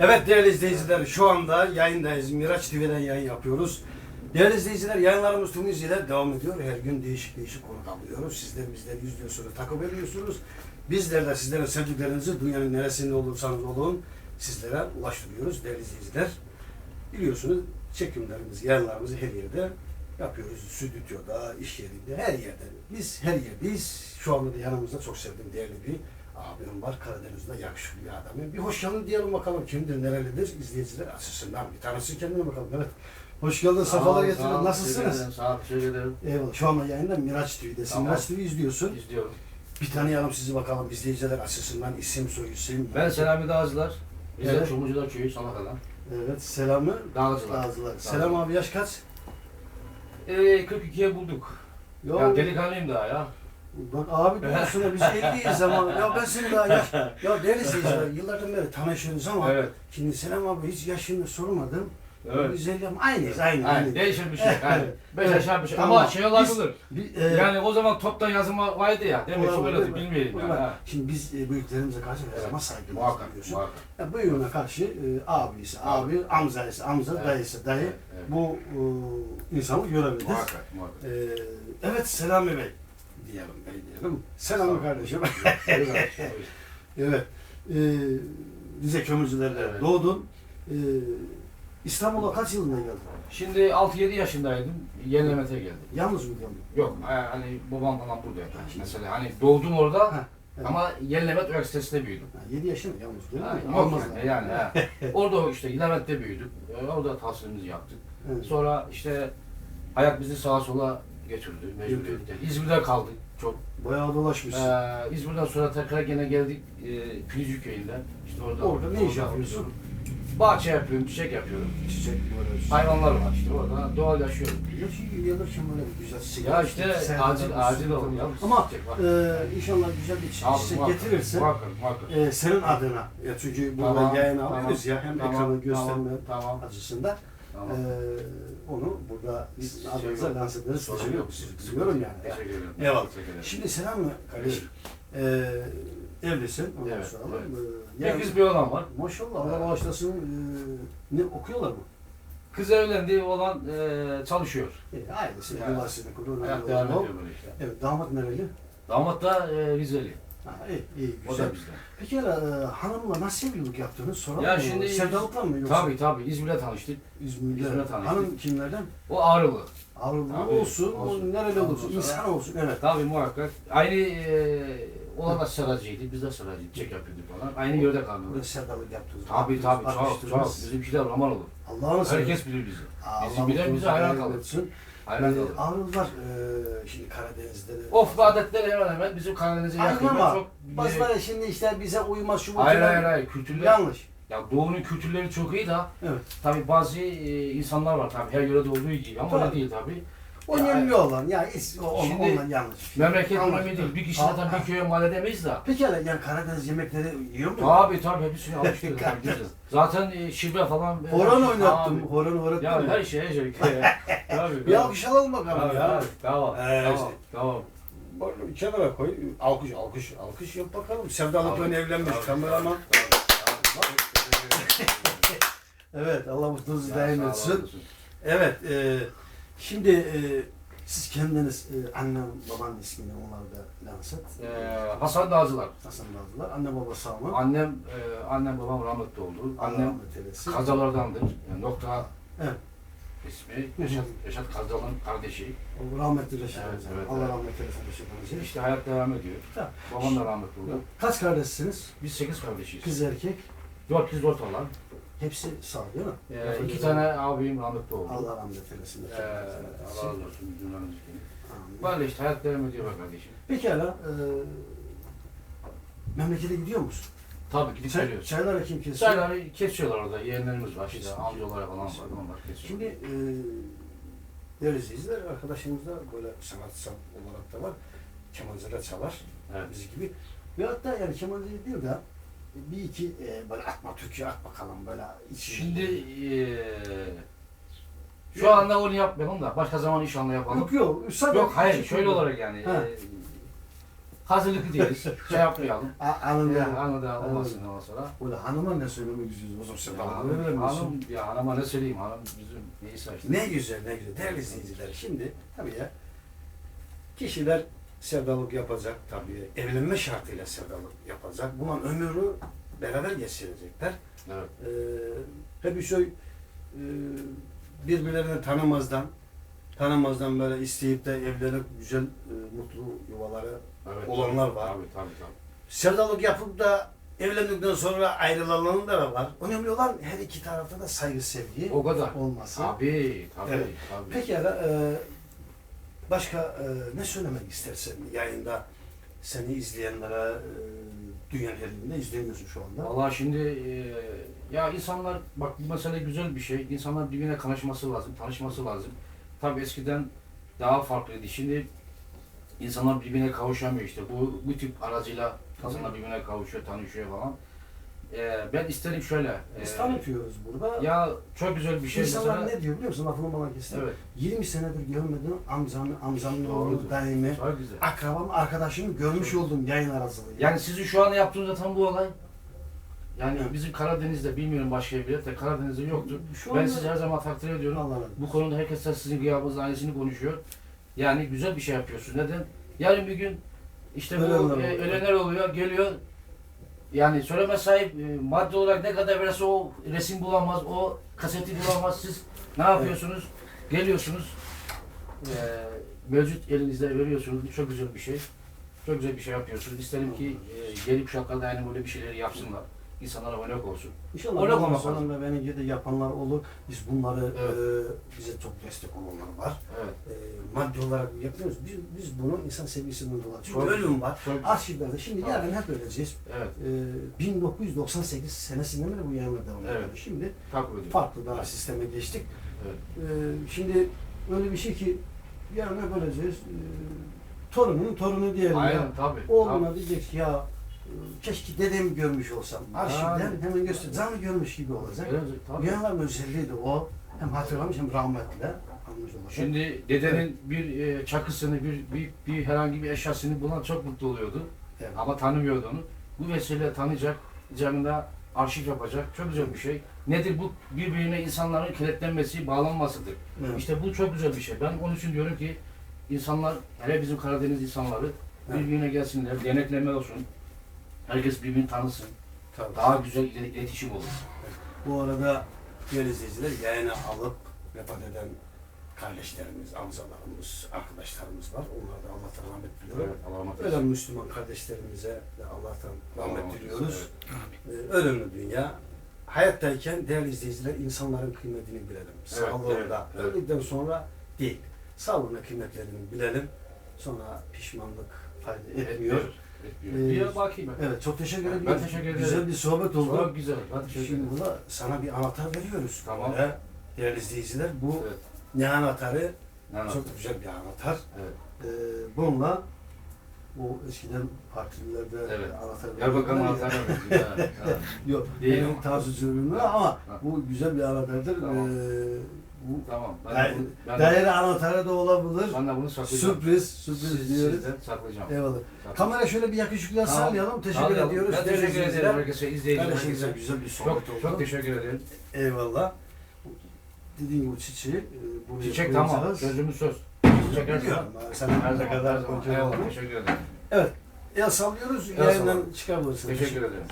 Evet değerli izleyiciler şu anda yayındayız. Miraç TV'den yayın yapıyoruz. Değerli izleyiciler yayınlarımız tüm hızıyla devam ediyor. Her gün değişik değişik konu alıyoruz. Sizler bizleri izliyorsunuz, takip ediyorsunuz. Bizler de sizlerin sevdiklerinizi dünyanın neresinde olursanız olun sizlere ulaştırıyoruz değerli izleyiciler. Biliyorsunuz çekimlerimizi, yayınlarımızı her yerde yapıyoruz. Stüdyoda, iş yerinde, her yerde. Biz her yerdeyiz. Şu anda da yanımızda çok sevdiğim değerli bir abim var. Karadeniz'de yakışıklı bir adam. Bir hoş geldin diyelim bakalım. Kimdir, nerelidir? İzleyiciler açısından bir tanesi kendine bakalım. Evet. Hoş geldin, sefalar getirdin. Nasılsınız? Sağ ol, teşekkür ederim. Eyvallah. Şu anda yayında Miraç TV'desin. Tamam. Miraç TV izliyorsun. İzliyorum. Bir tanıyalım sizi bakalım izleyiciler açısından isim soy isim. Ben Selami Dağcılar. Biz Evet. de Çumlucular Köyü Salaka'dan. Evet selamı. Dağcılar. Dağcılar. Selam abi yaş kaç? Ee, 42'ye bulduk. Yok. Ya delikanlıyım daha ya. Bak abi doğrusuna biz 50'yiz ama ya ben senin daha yaş. Ya değerli izleyiciler yıllardan beri tanışıyoruz ama Evet. şimdi Selam abi hiç yaşını sormadım. Evet. Biz 50 ama aynıyız aynı. Aynen. aynı. Değişir bir şey. 5 Evet. aşağı bir şey. Tamam. Ama şey olabilir. Bir, e, Yani o zaman toptan yazılma vardı ya. Demek ki olabilir böyle mi? bilmeyelim yani. Olabilir. ha. Şimdi biz e, büyüklerimize karşı her zaman saygılıyız Muhakkak, biliyorsun. muhakkak. Ya büyüğüne karşı e, abisi, abi, amcası, amca, Evet. dayısı, dayı Evet, bu e, insanı görebilir. Muhakkak, muhakkak. E, evet Selami Bey diyelim bey diyelim. Selam kardeşim. Evet. E, Rize Kömürcüler'de Evet. doğdun. E, İstanbul'a kaç yılında geldin? Şimdi 6-7 yaşındaydım. Yenilemet'e geldim. Yalnız mı geldin? Yok e, hani babam falan buradaydı. Mesela hani doğdum orada Ha, evet. ama Yenilemet Üniversitesi'nde büyüdüm. Ha, 7 yaşında yalnız. Ha, mi? yok yani, yani ha. Orada işte Levent'te büyüdük. Ee, Orada tahsilimizi yaptık. Evet. Sonra işte hayat bizi sağa sola götürdü mecburiyetle. İzmir'de kaldık çok. Bayağı dolaşmışsın. Ee, İzmir'den sonra tekrar gene geldik e, Pirinci köyünde. İşte orada, Orada ne iş yapıyorsun? Bahçe yapıyorum, çiçek yapıyorum. Çiçek böyle. Hayvanlar var işte orada doğal yaşıyorum. Yaşı gelirken böyle güzel sigara. Ya işte acil acil oldu ya. Ama e, inşallah güzel bir çiçek muhakkak, getirirse Muhakkak, muhakkak. e, senin adına. Ya çünkü burada Tamam, yayın tamam, alıyoruz ya hem tamam, ekranı gösterme Tamam, tamam. açısından tamam. e, onu burada Biz sizin adınıza ederiz. Sorun yok. Seviyorum yani. Teşekkür ederim. Eyvallah. Teşekkür ederim. Şimdi selam mı kardeşim? E, evlisin. Ondan Evet, sonra. evet. E, yani- bir olan var. Maşallah Allah Evet. bağışlasın. E, ne okuyorlar mı? Kız evlendi, olan e, çalışıyor. E, ailesi, Yani, yuvasını kurduğunu. Hayat devam ediyor böyle işte. Evet damat nereli? Damat da e, Rizeli. Ha, iyi, iyi, O da bizden. Peki ya e, hanımla nasıl evlilik yaptınız? Soralım Ya mı? şimdi- Sevdalıkla mı yoksa? Tabii tabii İzmir'de tanıştık. İzmir'de. İzmir'de tanıştık. Hanım kimlerden? O Ağrılı. Avrupa Tabii, olsun, olsun. o nereli Ondan olsun, sonra- insan olsun. Evet. Tabii muhakkak. Aynı e, olan da saracıydı. Biz de saracıydık. Çek yapıyorduk falan. Aynı yerde Burada kaldık. sevdalık yaptınız. Tabii tabii çok çok. Bizimkiler roman olur. Seversen. Herkes bilir bizi. Allah Bizim bilen bize hayran kalır. Hayran Ee. Avrupalar e, şimdi Karadeniz'de de. Of adetleri hemen hemen bizim Karadeniz'e yakın. ama Çok Bazıları şimdi işte bize uymaz şu bu Hayır hayır hayır kültürler. Yanlış. Ya doğunun kültürleri çok iyi da Evet. tabii bazı e, insanlar var tabii her yörede olduğu gibi ama öyle değil tabii. O Ya, önemli olan ya is- o, Şimdi ondan yanlış. Memleket Anladım. önemli değil. Bir kişi Ha, zaten ha. bir köye mal edemeyiz da. Peki yani, yani Karadeniz yemekleri yiyor mu? Tabii tabii hepsini alıştırdık. tabii, biliriz. zaten e, şive falan. Horon her- oynattım, Tabii. horon öğrettim. Ya her şey her şey. tabii. Bir alkış alalım bakalım Tabii, ya. tabii. Tamam. Ee, Tamam. işte. Tamam. Kenara koy. Alkış, alkış, alkış yap bakalım. Sevdalıkla evlenmiş kameraman. Evet, Allah mutluluğunuzu daim etsin. Evet, e, şimdi e, siz kendiniz e, annem babanın ismini onlar da lanse et. Ee, Hasan Dağcılar. Hasan Nazlılar. Anne baba sağ mı? Annem, e, annem babam rahmetli oldu. Allah Annem rahmet eylesin. Kazalardandır. Yani nokta Evet. ismi. Reşat, Reşat Kazalan kardeşi. O rahmetli Reşit Evet, evet, Allah evet. rahmet eylesin Reşit Amca. İşte hayat devam ediyor. Tamam. Babam da rahmetli oldu. Kaç kardeşsiniz? Biz sekiz kardeşiz. Kız erkek. Dört kız dört olan. Hepsi sağ değil mi? Ee, iki tane abim rahmetli oldu. Allah rahmet eylesin. Ee, Allah razı olsun. İçin. Amin. Böyle işte hayat devam ediyor be kardeşim. Pekala. E, memlekete gidiyor musun? Tabii gidip Çay, geliyoruz. çaylara kim kesiyor? Çayları kesiyorlar orada. Yeğenlerimiz var işte. Amcalar falan var. Onlar kesiyor. Şimdi e, değerli izleyiciler, arkadaşımız da böyle sanatsal olarak da var. Kemancılar çalar, evet. biz gibi. Ve hatta yani kemancı değil de bir iki e, böyle atma Türkiye at bakalım böyle. içine- Şimdi eee şu anda onu yapmayalım da başka zaman inşallah yapalım. Yok yok. sadece Yok hayır şöyle olarak yani. Ha. eee, hazırlıklı değiliz. Şey yapmayalım. A- Anında. Ya, anladı olmasın ondan sonra. Burada hanıma ne söylemek istiyorsunuz? O zaman sen Ya, bana hanım, verir misin? hanım, ya hanıma ne söyleyeyim hanım bizim neyse işte. Ne güzel ne güzel. Değerli izleyiciler şimdi tabii ya kişiler sevdalık yapacak tabii. Evlenme şartıyla sevdalık yapacak. Bunun ömrü beraber geçirecekler. Evet. Ee, hep bir şey e, birbirlerini tanımazdan tanımazdan böyle isteyip de evlenip güzel e, mutlu yuvaları Evet. Olanlar var. Tabii tabii tabii. sevdalık yapıp da evlendikten sonra ayrılanlar da var. Önemli olan her iki tarafta da saygı sevgi O kadar. olması. Tabii tabii. Evet. tabii. Peki ya e, başka e, ne söylemek istersen yayında seni izleyenlere e, dünyanın her yerinde izleniyorsun şu anda. Vallahi şimdi e, ya insanlar bak bu mesele güzel bir şey. İnsanlar birbirine kanaşması lazım, tanışması lazım. Tabii eskiden daha farklıydı. Şimdi insanlar birbirine kavuşamıyor işte. Bu bu tip aracıyla insanlar birbirine kavuşuyor, tanışıyor falan. E, ben isterim şöyle. e, Biz tanıtıyoruz burada. ya çok güzel bir şey İnsanlar mesela. ne diyor biliyor musun? Lafını bana kestim. Evet. 20 senedir görmedim amcamı, amcamın oğlu, Doğrudur. dayımı, Çok güzel. akrabamı, arkadaşımı görmüş oldum yayın aracılığıyla. Yani sizin şu an yaptığınız zaten bu olay. Yani Evet. bizim Karadeniz'de bilmiyorum başka bir yerde Karadeniz'de yoktur. Şu Ben anda- sizi her zaman takdir ediyorum. Allah razı olsun. Bu konuda herkes sizin gıyabınızda aynısını konuşuyor. Yani güzel bir şey yapıyorsun. Neden? Yarın bir gün işte bu Ölenler e, oluyor. ölenler oluyor, geliyor. Yani söyleme sahip e, madde olarak ne kadar verirse o resim bulamaz, o kaseti bulamaz. Siz ne yapıyorsunuz? Geliyorsunuz. E, mevcut elinizde veriyorsunuz. Bu çok güzel bir şey. Çok güzel bir şey yapıyorsunuz. İsterim ki e, gelip kuşaklar da aynı böyle bir şeyleri yapsınlar. İnsanlara örnek olsun. İnşallah bundan olmak sonra da benim gibi de yapanlar olur. Biz bunları Evet. e, bize çok destek olanlar var. Evet. E, maddi olarak yapıyoruz. Biz, biz bunun insan sevgisinden dolayı. Çünkü Çok- ölüm var. Çok, Arşivlerde şimdi Tamam. yarın hep öleceğiz. evet. E, 1998 senesinden beri bu yayınlar devam ediyor. Evet. Şimdi Takip farklı daha sisteme geçtik. Evet. E, şimdi öyle bir şey ki yarın hep öleceğiz. E, torunun torunu diyelim. ya. Aynen tabii. Oğluna diyecek ki ya keşke dedemi görmüş olsam. Arşivden Yani. hemen göster. Canlı görmüş gibi olacak. Evet. Dünyaların özelliği de o. Hem hatırlamış hem olacak. Şimdi dedenin bir e, çakısını, bir, bir, bir herhangi bir eşyasını bulan çok mutlu oluyordu. Evet. Ama tanımıyordu onu. Bu vesileyle tanıyacak, canında arşiv yapacak. Çok güzel bir şey. Nedir bu? Birbirine insanların kilitlenmesi, bağlanmasıdır. Evet. İşte bu çok güzel bir şey. Ben onun için diyorum ki insanlar, hele bizim Karadeniz insanları Evet. birbirine gelsinler, denetleme olsun. Herkes birbirini tanısın. Tabii. Daha güzel ilet- iletişim olur. Bu arada değerli izleyiciler yayına alıp vefat eden kardeşlerimiz, amcalarımız, arkadaşlarımız var. Onlara da Allah'tan rahmet diliyorum. Evet, Allah'a emanet Ölen. Müslüman kardeşlerimize de Allah'tan rahmet emanet diliyoruz. olun. Ee, ölümlü dünya. Hayattayken değerli izleyiciler insanların kıymetini bilelim. Sağlığında. evet, evet. Öldükten sonra değil. Sağlığında kıymetlerini bilelim. Sonra pişmanlık fayda Evet. etmiyor. Etmiyor. Etmiyor. Ee, Bir bakayım ben. Evet çok teşekkür Ben ediyorum. teşekkür ederim. Güzel bir sohbet oldu. Çok güzel. Ben teşekkür Şimdi ederim. burada sana bir anahtar veriyoruz. Tamam. Böyle, değerli izleyiciler bu Evet. ne anahtarı? Ne anlattın? Çok güzel bir anahtar. Evet. Ee, bununla bu eskiden partilerde Evet. anahtar benziyor. Evet, evet. Yok, Değil benim tarzı ama Ha. bu güzel bir anahtardır. Tamam. Ee, Tamam. Ben de bunu, ben de, değerli anahtarı da olabilir. ben de bunu saklayacağım. Sürpriz, sürpriz Siz, diyoruz. sizden saklayacağım. Eyvallah. Kamera şöyle bir yakışıklığa Tamam. sallayalım. Teşekkür Sağlayalım. ediyoruz. Ben Değerli teşekkür ederim herkese, izleyiciler Kardeşimize herkese. güzel bir sohbet Çok, oldu. çok teşekkür ederim. Eyvallah. Dediğim gibi çiçeği e, buraya Çiçek tamam. koyacağız. Sözümüz söz. Çiçek her zaman. Biliyorum. abi, Sen Her ne zaman. kadar her zaman. önce Eyvallah. oldu. Teşekkür ederim. El sallıyoruz. Yayından sallalım. çıkabilirsin. Teşekkür ederim.